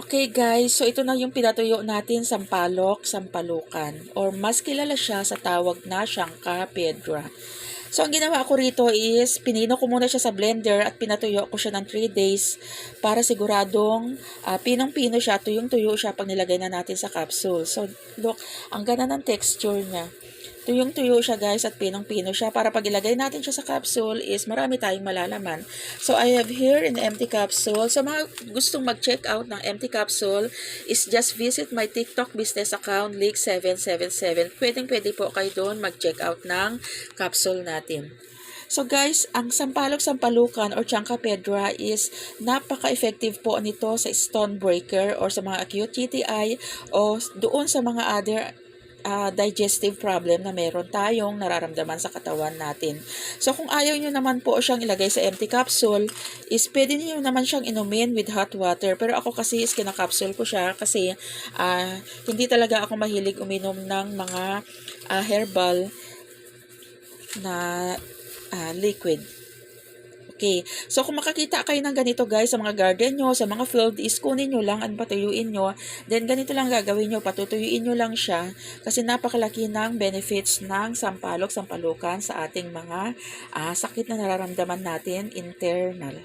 Okay guys, so ito na yung pinatuyo natin sampalok, sampalukan or mas kilala siya sa tawag na Shangka Pedra. So ang ginawa ko rito is pinino ko muna siya sa blender at pinatuyo ko siya ng 3 days para siguradong ah, pinong-pino siya, tuyong-tuyo siya pag nilagay na natin sa capsule. So look, ang ganda ng texture niya. Tuyong-tuyo siya guys at pinong-pino siya para pag ilagay natin siya sa capsule is marami tayong malalaman. So I have here an empty capsule. So mga gustong mag-check out ng empty capsule is just visit my TikTok business account leak777. Pwedeng pwede po kayo doon mag-check out ng capsule natin. So guys, ang sampalok-sampalukan or Chanka Pedra is napaka-effective po nito sa stone breaker or sa mga acute GTI o doon sa mga other ah, digestive problem na meron tayong nararamdaman sa katawan natin. So kung ayaw nyo naman po siyang ilagay sa empty capsule, is pwede niyo naman siyang inumin with hot water. Pero ako kasi is kinakapsule ko siya kasi ah, hindi talaga ako mahilig uminom ng mga ah, herbal na ah, liquid. Okay. So, kung makakita kayo ng ganito guys sa mga garden nyo, sa mga field, is kunin nyo lang at patuyuin nyo. Then, ganito lang gagawin nyo. Patutuyuin nyo lang siya kasi napakalaki ng benefits ng sampalok, sampalukan sa ating mga ah, sakit na nararamdaman natin internal.